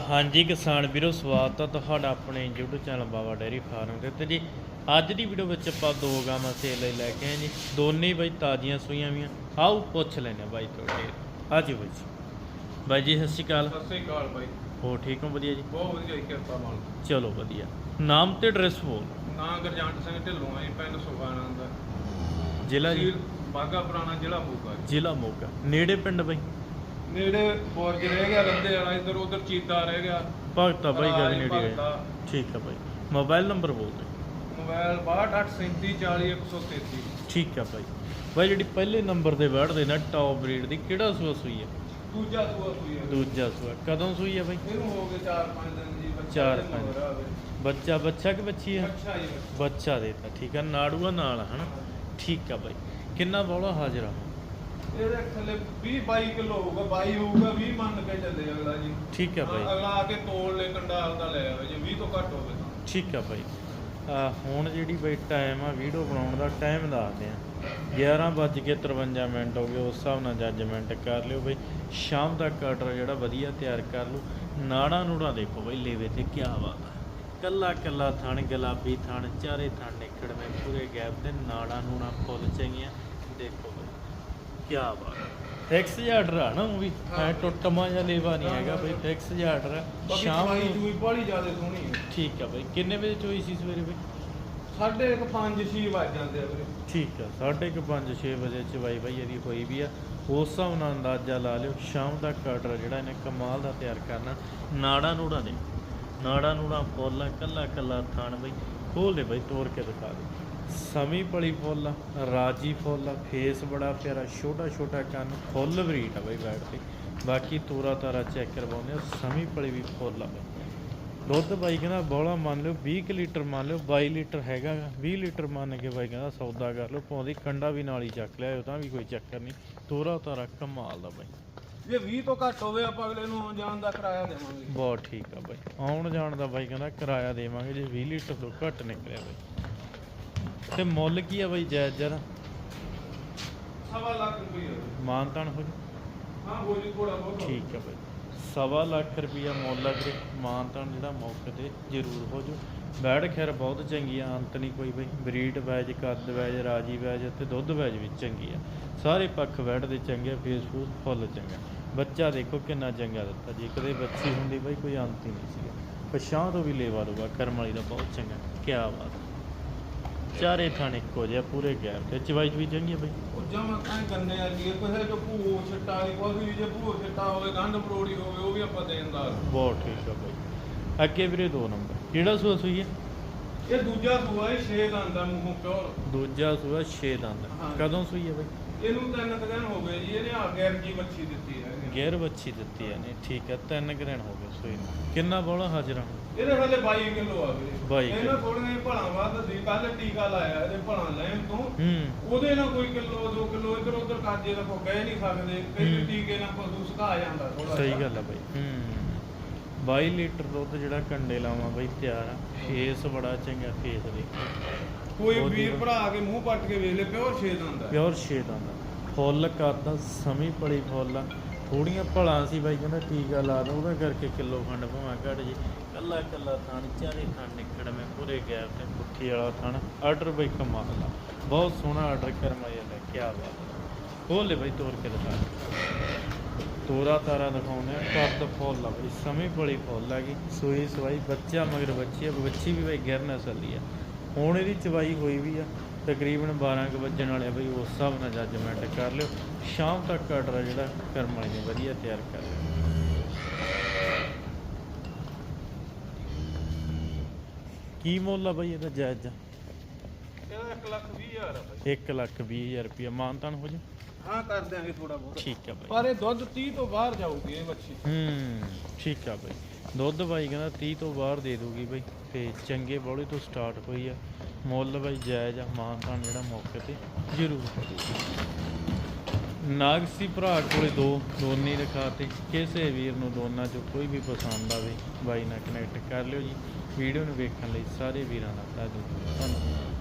ਹਾਂਜੀ ਕਿਸਾਨ ਵੀਰੋ ਸਵਾਗਤ ਹੈ ਤੁਹਾਡਾ ਆਪਣੇ YouTube channel Baba dairy farm ਦੇ ਤੇ ਜੀ ਅੱਜ ਦੀ ਵੀਡੀਓ ਵਿੱਚ ਆਪਾਂ ਦੋ ਗਾਵਾਂ ਸੇਲ ਲਈ ਲੈ ਕੇ ਆਏ ਜੀ ਦੋਨੇ ਹੀ ਬਾਈ ਤਾਜ਼ੀਆਂ ਸੂਈਆਂ ਵੀਆਂ। ਆਓ ਪੁੱਛ ਲੈਣੇ ਬਾਈ ਤੁਹਾਡੇ। ਆਜੋ ਬਾਈ ਜੀ। ਬਾਈ ਜੀ ਸਤਿ ਸ਼੍ਰੀ ਅਕਾਲ। ਸਤਿ ਸ੍ਰੀ ਅਕਾਲ ਬਾਈ। ਹੋ ਠੀਕ ਹੋ? ਵਧੀਆ ਜੀ? ਬਹੁਤ ਵਧੀਆ ਜੀ ਕਿਰਪਾ ਮਾਲ ਚਲੋ ਵਧੀਆ। ਨਾਮ ਤੇ ਐਡਰੈਸ ਬੋਲ। ਨਾਂ ਗਰਜੰਟ ਸਿੰਘ ਢਿੱਲੋਂ ਆਈ ਪਿੰਡ ਸੁਖਾਨੰਦ। ਜ਼ਿਲ੍ਹਾ ਜੀ? ਬਾਗਾ ਪੁਰਾਣਾ ਜ਼ਿਲ੍ਹਾ ਮੋਗਾ। ਜ਼ਿਲ੍ਹਾ ਮੋਗਾ। ਨੇੜੇ ਪਿੰਡ ਬਾਈ? ਨੇੜੇ ਬੋਰਜ ਰਹਿ ਗਿਆ ਰੰਦੇ ਵਾਲਾ ਇਧਰ ਉਧਰ ਚੀਤਾ ਰਹਿ ਗਿਆ। ਭਗਤਾ ਬਾਈ ਗੱਲ ਨੇੜੇ ਹੈ। ਠੀਕ ਹੈ ਬਾਈ। ਮੋਬਾਈਲ ਨੰਬਰ ਬੋਲ ਦੇ। ਮੋਬਾਈਲ 6283340133 ਠੀਕ ਹੈ ਬਾਈ। ਬਾਈ ਜਿਹੜੀ ਪਹਿਲੇ ਨੰਬਰ ਤੇ ਵੜਦੇ ਨਾ ਟੌਪ ਬਰੀਡ ਦੀ ਕਿਹੜਾ ਸੂਆ ਸੂਈ ਹੈ? ਦੂਜਾ ਸੂਆ ਸੂਈ ਹੈ। ਦੂਜਾ ਸੂਆ। ਕਦੋਂ ਸੂਈ ਹੈ ਬਾਈ? ਇਹਨੂੰ ਹੋ ਗਏ 4-5 ਦਿਨ ਜੀ ਬੱਚਾ ਚਾਰ ਇਹਨੂੰ ਪੰਜ। ਹੋ ਰਿਹਾ ਹੋਵੇ। ਬੱਚਾ ਬੱਚਾ ਕਿ ਬੱਚੀ ਹੈ? ਅੱਛਾ ਜੀ ਬੱਚਾ। ਬੱਚਾ ਦੇਤਾ। ਠੀਕ ਹੈ ਨਾੜੂਆ ਨਾਲ ਹਨਾ ਠੀਕ ਆ ਬਾਈ। ਕਿੰਨਾ ਬੋਲਾ ਹਾਜ਼ਰ ਇਹਦੇ ਥੱਲੇ 20 22 ਕਿਲੋ ਹੋਊਗਾ 22 ਹੋਊਗਾ 20 ਮੰਨ ਕੇ ਚੱਲੇ ਅਗਲਾ ਜੀ। ਠੀਕ ਹੈ ਹਾਂ, ਬਾਈ ਅਗਲਾ ਆ ਕੇ ਤੋਲ ਲੈ ਕੰਡਾਲ ਦਾ ਲੈ ਆਵੇ ਜੇ 20 ਤੋਂ ਘੱਟ ਹੋਵੇ ਤਾਂ। ਠੀਕ ਆ ਬਾਈ। ਆ ਹੁਣ ਜਿਹੜੀ ਬਾਈ ਟਾਈਮ ਆ ਵੀਡੀਓ ਬਣਾਉਣ ਦਾ ਟਾਈਮ ਦੱਸਦੇ ਆ 11:53 ਮਿੰਟ ਹੋ ਗਏ ਉਸ ਹਿਸਾਬ ਨਾਲ ਜੱਜਮੈਂਟ ਕਰ ਲਿਓ ਬਾਈ। ਸ਼ਾਮ ਤੱਕ ਆਰਡਰ ਜਿਹੜਾ ਵਧੀਆ ਤਿਆਰ ਕਰ ਲਓ। ਨਾੜਾ ਨੂੜਾ ਦੇਖੋ ਬਾਈ ਲੇਵੇ ਤੇ ਕੀ ਬਾਤ ਆ। ਕੱਲਾ ਕੱਲਾ ਥਣ ਗੁਲਾਬੀ ਥਣ ਚਾਰੇ ਥਣ ਨਿਕੜਵੇਂ ਪੂਰੇ ਗੈਪ ਤੇ ਨਾੜਾ ਨੂੜਾ ਫੁੱਲ ਚੰਗੀਆਂ। ਦੇਖੋ ਬਾਈ। ਕੀ ਬਾਤ ਫਿਕਸ ਜਿਹਾ ਆਰਡਰ ਆ ਨਾ ਉਹ ਵੀ। ਐ ਟੁੱਟਮਾ ਜਾਂ ਲੇਵਾ ਨਹੀਂ ਹੈਗਾ ਬਾਈ ਫਿਕਸ ਜਿਹਾ ਆਰਡਰ ਆ। ਸ਼ਾਮ ਨੂੰ ਦੂਈ ਬੜੀ ਜ਼ਿਆਦਾ ਸੋਹਣੀ ਹੈ ਠੀਕ ਆ ਬਾਈ। ਕਿੰਨੇ ਵਜੇ ਚੋਈ ਸੀ ਸਵੇਰੇ ਬਾਈ? ਸਾਢੇ ਇੱਕ ਪੰਜ ਛੇ ਵੱਜ ਜਾਂਦੇ ਆ ਵੀਰੇ। ਠੀਕ ਆ ਸਾਢੇ ਕੁ ਪੰਜ 6 ਵਜੇ ਚਵਾਈ ਬਾਈ ਇਹਦੀ ਹੋਈ ਵੀ ਆ। ਉਸ ਹਿਸਾਬ ਨਾਲ ਅੰਦਾਜ਼ਾ ਲਾ ਲਿਓ ਸ਼ਾਮ ਤੱਕ ਆਰਡਰ ਜਿਹੜਾ ਇਹਨੇ ਕਮਾਲ ਦਾ ਤਿਆਰ ਕਰਨਾ। ਨਾੜਾ ਨੂੜਾ ਦੇ। ਨਾੜਾ ਨੂੜਾ ਫੁੱਲ ਆ ਕੱਲਾ ਕੱਲਾ ਥਣ ਬਈ। ਖੋਲ ਦੇ ਬਈ ਤੋੜ ਕੇ ਦਿਖਾ ਦੇ। ਸਮੀ ਪਲੀ ਫੁੱਲ ਰਾਜੀ ਫੁੱਲ ਫੇਸ ਬੜਾ ਪਿਆਰਾ ਛੋਟਾ ਛੋਟਾ ਕੰਨ ਫੁੱਲ ਬਰੀਟ ਆ ਬਈ ਬੈਠ ਤੇ ਬਾਕੀ ਤੋਰਾ ਤਾਰਾ ਚੈੱਕ ਕਰਵਾਉਂਦੇ ਆ ਸਮੀ ਪਲੀ ਵੀ ਫੁੱਲ ਆ ਬਈ। ਦੁੱਧ ਬਾਈ ਕਹਿੰਦਾ ਬੋਲਾ ਮੰਨ ਲਿਓ 20 ਕੁ ਲੀਟਰ ਮੰਨ ਲਿਓ 22 ਲੀਟਰ ਹੈਗਾ ਗਾ, 20 ਲੀਟਰ ਮੰਨ ਕੇ ਬਾਈ ਕਹਿੰਦਾ ਸੌਦਾ ਕਰ ਲਓ ਪਾਉਂਦੀ ਕੰਡਾ ਵੀ ਨਾਲ ਹੀ ਚੱਕ ਲਿਆਇਓ ਤਾਂ ਵੀ ਕੋਈ ਚੱਕਰ ਨਹੀਂ। ਤੋਰਾ ਤਾਰਾ ਕਮਾਲ ਦਾ ਬਾਈ। ਜੇ 20 ਤੋਂ ਘੱਟ ਹੋਵੇ ਆਪਾਂ ਅਗਲੇ ਨੂੰ ਆਉਣ ਜਾਣ ਦਾ ਕਿਰਾਇਆ ਦੇਵਾਂਗੇ। ਬਹੁਤ ਠੀਕ ਆ ਬਾਈ। ਆਉਣ ਜਾਣ ਦਾ ਬਾਈ ਕਹਿੰਦਾ ਕਿਰਾਇਆ ਦੇਵਾਂਗੇ ਜੇ 20 ਲੀਟਰ ਤੋਂ ਘੱਟ ਨਿਕਲਿਆ ਬਾਈ। ਤੇ ਮੁੱਲ ਕੀ ਆ ਬਾਈ ਜਾਇਜ਼ ਜਰਾ? ਸਵਾ ਲੱਖ ਰੁਪਏ ਮਾਨਤਾਨ ਹੋ ਜੂ? ਹਾਂ ਬੋਲੀ ਥੋੜਾ ਬਹੁਤ। ਠੀਕ ਆ ਬਾਈ। ਸਵਾ ਲੱਖ ਰੁਪਈਆ ਮੁੱਲ ਆ ਵੀਰੇ। ਮਾਨਤਾਨ ਜਿਹੜਾ ਮੌਕੇ ਤੇ ਜ਼ਰੂਰ ਹੋ ਜੂ। ਬੈੜ ਖੈਰ ਬਹੁਤ ਚੰਗੀ ਆ ਅੰਤ ਨਹੀਂ ਕੋਈ ਬਈ। ਬਰੀਡ ਵੈਜ ਕੱਦ ਵੈਜ ਰਾਜੀ ਵੈਜ ਤੇ ਦੁੱਧ ਵੈਜ ਵੀ ਚੰਗੀ ਆ। ਸਾਰੇ ਪੱਖ ਬੈੜ ਦੇ ਚੰਗੇ ਫੇਸ ਫੂਸ ਫੁੱਲ ਚੰਗਾ ਬੱਚਾ ਦੇਖੋ ਕਿੰਨਾ ਚੰਗਾ ਦਿੱਤਾ। ਜੇ ਕਦੇ ਬੱਚੀ ਹੁੰਦੀ ਬਈ ਕੋਈ ਅੰਤ ਹੀ ਨਹੀਂ ਸੀਗਾ। ਪਛਾਂ ਤੋਂ ਵੀ ਲੇਵਾ ਲੂਗਾ ਕਰਮ ਵਾਲੀ ਦਾ ਬਹੁਤ ਚੰਗਾ। ਕੀ ਬਾਤ ਚਾਰੇ ਥਾਣੇ ਇੱਕੋ ਜਿਹਾ ਪੂਰੇ ਗੈਪ ਤੇ। ਚਵਾਈ ਵੀ ਚੰਗੀ ਆ ਬਈ? ਉਹ ਜਮਾ ਕਾਂ ਗੰਨੇ ਆ ਜੀ ਕੋਈ ਜੋ ਭੂ ਛੱਟਾ ਵਾਲੀ ਕੋਈ ਵੀ ਜੇ ਭੂ ਛੱਟਾ ਹੋਵੇ ਗੰਢ ਬਰੋੜੀ ਹੋਵੇ ਉਹ ਵੀ ਆਪਾਂ ਦੇਣ ਦਾ। ਬਹੁਤ ਠੀਕ ਆ ਬਈ। ਅੱਗੇ ਵੀਰੇ ਦੋ ਨੰਬਰ। ਕਿਹੜਾ ਸੂਆ ਸੂਈ ਹੈ ਇਹ ਦੂਜਾ ਸੂਆ ਇਹ ਛੇ ਦੰਦ ਦਾ ਮੂੰਹੋਂ ਪਿਓਰ। ਦੂਜਾ ਸੂਆ 6 ਦੰਦ। ਹਾਂ। ਕਦੋਂ ਸੂਈ ਹੈ ਬਈ? ਇਹਨੂੰ ਤਿੰਨ ਕੁ ਦਿਨ ਹੋ ਗਏ ਜੀ ਇਹਨੇ ਆ ਗੈਰ ਜੀ ਮੱਛੀ ਦਿੱਤੀ ਹੈ ਇਹਨੇ। ਗੇਰ ਬੱਚੀ ਦਿੱਤੀ ਆ ਨੇ ਠੀਕ ਹੈ ਤਿੰਨ ਦਿਨ ਹੋ ਗਏ ਸੂਈ ਨੂੰ। ਕਿੰਨਾ ਬੋਲਾ ਹਾਜ਼ਰ ਇਹਦੇ ਹਲੇ 22 ਕਿਲੋ ਆ ਵੀਰੇ 22 ਇਹਨਾਂ ਕਿੱਲੋ। ਥੋੜੀਆਂ ਭਲਾਂ ਵੱਧ ਦੀ ਕੱਲ ਟੀਕਾ ਲਾਇਆ ਇਹਦੇ ਭਲਾਂ ਲੈਣ ਤੋਂ। ਹੂੰ। ਉਹਦੇ ਨਾਲ ਕੋਈ ਕਿਲੋ 2 ਕਿਲੋ ਇੱਧਰ ਉੱਧਰ ਕਾਜੇ ਦਾ ਕੋ ਕਹਿ ਨਹੀਂ ਸਕਦੇ ਕਈ ਹੂੰ। ਟੀਕੇ ਨਾਲ ਪਸ਼ੂ ਸੁਕਾ ਜਾਂਦਾ ਥੋੜਾ ਸਹੀ ਗੱਲ ਆ ਬਈ ਹੂੰ। 22 ਲੀਟਰ ਦੁੱਧ ਜਿਹੜਾ ਕੰਡੇ ਲਾਵਾਂ ਬਈ ਤਿਆਰ ਆ ਫੇਸ ਬੜਾ ਚੰਗਾ ਫੇਸ ਦੇਖੋ ਕੋਈ ਬਹੁਤ ਵੀਰ ਹੀ- ਭਰਾ ਆ ਕੇ ਮੂੰਹ ਪੱਟ ਕੇ ਵੇਖ ਲੈ ਪਿਓਰ ਛੇ ਦੰਦ ਆ ਪਿਓਰ 6 ਦੰਦ ਫੁੱਲ ਕਰਦਾ ਸਮੀ ਪਲੀ ਫੁੱਲ ਥੋੜੀਆਂ ਭਲਾਂ ਸੀ ਬਾਈ ਕਹਿੰਦਾ ਟੀਕਾ ਲਾ ਦੋ ਉਹਦਾ ਕਰਕੇ ਕਿਲੋ ਖੰਡ ਭਾਵੇਂ ਘਟ ਜੀ। ਕੱਲਾ ਕੱਲਾ ਥਣ ਚਾਰੇ ਥਣ ਨਿਕੜ ਮੈਂ ਪੂਰੇ ਗੈਪ ਤੇ ਪੁੱਠੀ ਵਾਲਾ ਥਣ ਆਰਡਰ ਬਈ ਕਮਾਲ ਦਾ ਬਹੁਤ ਸੋਹਣਾ ਆਰਡਰ ਕਰਮਾ ਜਾਂਦਾ ਕੀ ਬਾਤ ਖੋਲ ਲੈ ਬਈ ਤੋੜ ਕੇ ਦਿਖਾ। ਤੋਰਾ ਤਾਰਾ ਦਿਖਾਉਂਦੇ ਆ ਕੱਦ ਫੁੱਲ ਆ ਬਈ ਸਮੀ ਪਲੀ ਫੁੱਲ ਆ ਗਈ ਸੂਈ ਸਵਾਈ ਬੱਚਾ ਮਗਰ ਬੱਚੀ ਆ ਬੱਚੀ ਵੀ ਬਈ ਗਿਰ ਨਸਲ ਦੀ ਆ। ਹੁਣ ਇਹਦੀ ਚਵਾਈ ਹੋਈ ਵੀ ਆ, ਤਕਰੀਬਨ 12 ਕੁ ਵੱਜਣ ਵਾਲੇ ਬਈ, ਉਸ ਹਿਸਾਬ ਨਾਲ ਜੱਜਮੈਂਟ ਕਰ ਲਿਓ। ਸ਼ਾਮ ਤੱਕ ਆਰਡਰ ਜਿਹੜਾ, ਕਰਮ ਵਾਲੇ ਨੇ ਵਧੀਆ ਤਿਆਰ ਕਰ ਲਿਓ ਕੀ ਮੁੱਲ ਆ ਬਈ ਇਹਦਾ ਜਾਇਜ਼? ਇਹਦਾ 1 ਲੱਖ 20 ਹਜ਼ਾਰ ਆ ਬਾਈ 1 ਲੱਖ 20 ਹਜ਼ਾਰ ਰੁਪਇਆ। ਮਾਨਤਾਨ ਹੋ ਜਾ? ਹਾਂ ਕਰ ਦਿਆਂਗੇ ਥੋੜਾ ਬਹੁਤ। ਠੀਕ ਆ ਬਈ ਪਰ ਇਹ ਦੁੱਧ 30 ਤੋਂ ਬਾਹਰ ਜਾਊਗੀ ਇਹ ਮੱਛੀ ਹੂੰ ਠੀਕ ਆ ਬਈ ਦੁੱਧ ਬਾਈ ਕਹਿੰਦਾ 30 ਤੋਂ ਬਾਹਰ ਦੇ ਦੂਗੀ ਬਈ ਤੇ ਚੰਗੇ ਬੋਲੇ ਤੋਂ ਸਟਾਰਟ ਹੋਈ ਆ। ਮੁੱਲ ਬਾਈ ਜਾਇਜ਼ ਆ ਮਾਨਤਾਨ ਜਿਹੜਾ ਮੌਕੇ ਤੇ ਜ਼ਰੂਰ ਕਰੂਗੀ ਨਾਗਸੀ ਭਰਾ ਕੋਲੇ ਦੋ ਦੋਨੇ ਰਖਾਤੇ। ਕਿਸੇ ਵੀਰ ਨੂੰ ਦੋਨਾਂ ਚੋਂ ਕੋਈ ਵੀ ਪਸੰਦ ਆਵੇ ਬਾਈ ਨਾਲ ਕਨੈਕਟ ਕਰ ਲਿਓ ਜੀ। ਵੀਡੀਓ ਨੂੰ ਵੇਖਣ ਲਈ ਸਾਰੇ ਵੀਰਾਂ ਦਾ ਧੰਨਵਾਦ।